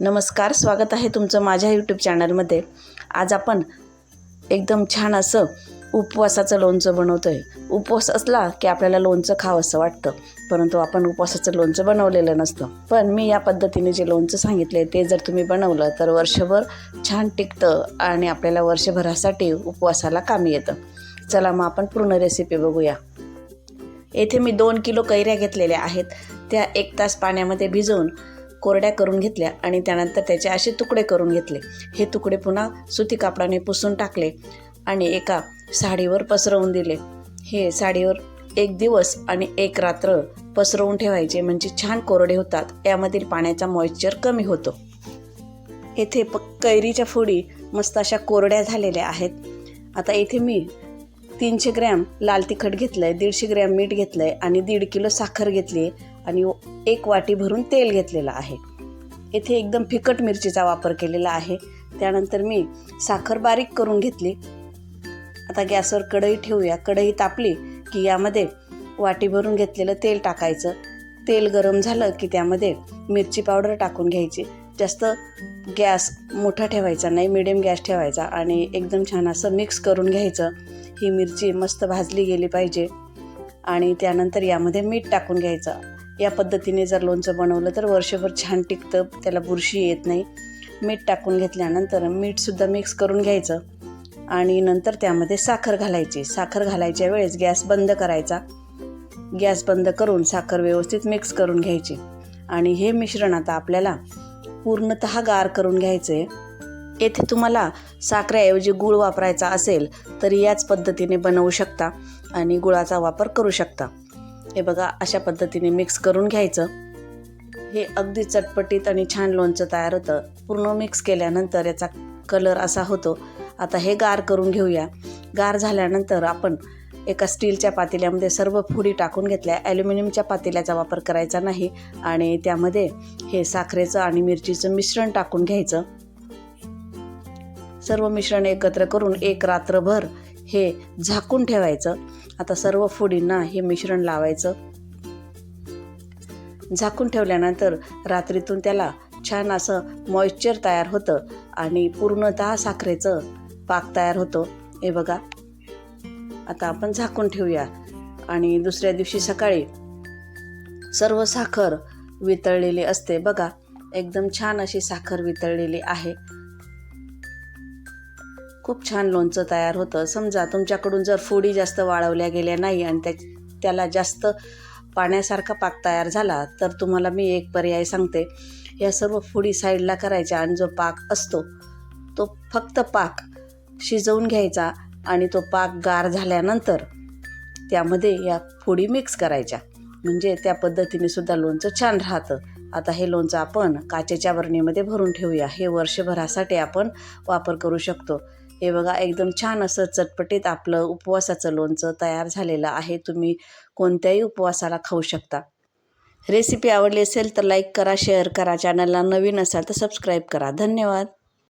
नमस्कार स्वागत आहे तुमचं माझ्या यूट्यूब चॅनलमध्ये आज आपण एकदम छान असं उपवासाचं लोणचं बनवतो आहे उपवास असला की आपल्याला लोणचं खावंसं वाटतं परंतु आपण उपवासाचं लोणचं बनवलेलं नसतं. पण मी या पद्धतीने जे लोणचं सांगितले ते जर तुम्ही बनवलं तर वर्षभर छान टिकतं आणि आपल्याला वर्षभरासाठी उपवासाला कामी येतं. चला मग आपण पूर्ण रेसिपी बघूया. येथे मी दोन किलो कैऱ्या घेतलेल्या आहेत. त्या एक तास पाण्यामध्ये भिजवून कोरड्या करून घेतल्या आणि त्यानंतर त्याचे असे तुकडे करून घेतले. हे तुकडे पुन्हा सुती कापडाने पुसून टाकले आणि एका साडीवर पसरवून दिले. हे साडीवर एक दिवस आणि एक रात्र पसरवून ठेवायचे म्हणजे छान कोरडे होतात. यामधील पाण्याचा मॉइश्चर कमी होतो. येथे प कैरीच्या फोडी मस्त अशा कोरड्या झालेल्या आहेत. आता इथे मी तीनशे ग्रॅम लाल तिखट घेतलं आहे दीडशे ग्रॅम मीठ घेतलं आहे आणि दीड किलो साखर घेतली आहे आणि एक वाटी भरून तेल घेतलेलं आहे. येथे एकदम फिकट मिरचीचा वापर केलेला आहे. त्यानंतर मी साखर बारीक करून घेतली. आता गॅसवर कढई ठेवूया. कढई तापली की यामध्ये वाटी भरून घेतलेलं तेल टाकायचं. तेल गरम झालं की त्यामध्ये मिरची पावडर टाकून घ्यायची. जास्त गॅस मोठा ठेवायचा नाही मिडियम गॅस ठेवायचा आणि एकदम छान असं मिक्स करून घ्यायचं. ही मिरची मस्त भाजली गेली पाहिजे. आणि त्यानंतर यामध्ये मीठ टाकून घ्यायचं. या पद्धतीने जर लोणचं बनवलं तर वर्षभर छान टिकतं त्याला बुरशी येत नाही. मीठ टाकून घेतल्यानंतर मीठसुद्धा मिक्स करून घ्यायचं आणि नंतर त्यामध्ये साखर घालायची. साखर घालायच्या वेळेस गॅस बंद करायचा. गॅस बंद करून साखर व्यवस्थित मिक्स करून घ्यायची. आणि हे मिश्रण आता आपल्याला पूर्णत गार करून घ्यायचं आहे येथे तुम्हाला साखरेऐवजी गूळ वापरायचा असेल तर याच पद्धतीने बनवू शकता आणि गुळाचा वापर करू शकता. हे बघा अशा पद्धतीने मिक्स करून घ्यायचं. हे अगदी चटपटीत आणि छान लोणचं तयार होतं. पूर्ण मिक्स केल्यानंतर याचा कलर असा होतो. आता हे गार करून घेऊया. गार झाल्यानंतर आपण एका स्टीलच्या पातेल्यामध्ये सर्व फुडी टाकून घेतल्या. ॲल्युमिनियमच्या पातेल्याचा वापर करायचा नाही. आणि त्यामध्ये हे साखरेचं आणि मिरचीचं मिश्रण टाकून घ्यायचं. सर्व मिश्रण एकत्र करून एक रात्रभर हे झाकून ठेवायचं. आता सर्व फुडींना हे मिश्रण लावायचं. झाकून ठेवल्यानंतर रात्रीतून त्याला छान असं मॉइश्चर तयार होतं आणि पूर्णतः साखरेचं पाक तयार होतो. हे बघा. आता आपण झाकून ठेवूया. आणि दुसऱ्या दिवशी सकाळी सर्व साखर वितळलेली असते. बघा एकदम छान अशी साखर वितळलेली आहे. खूप छान लोणचं तयार होतं. समजा तुमच्याकडून जर फोडी जास्त वाळवल्या गेल्या नाही आणि त्या त्याला जास्त पाण्यासारखा पाक तयार झाला तर तुम्हाला मी एक पर्याय सांगते. या सर्व फोडी साईडला करायच्या आणि जो पाक असतो तो फक्त पाक शिजवून घ्यायचा आणि तो पाक गार झाल्यानंतर त्यामध्ये या फोडी मिक्स करायच्या. म्हणजे त्या पद्धतीने सुद्धा लोणचं छान राहतं. आता हे लोणचं आपण काचेच्या बरणीमध्ये भरून ठेवूया. हे वर्षभरासाठी आपण वापर करू शकतो. हे बघा एकदम छान असं चटपटीत आपलं उपवासाचं लोणचं तयार झालेलं आहे. तुम्ही कोणत्याही उपवासाला खाऊ शकता. रेसिपी आवडली असेल तर लाईक करा शेअर करा. चॅनलला नवीन असाल तर सबस्क्राईब करा. धन्यवाद.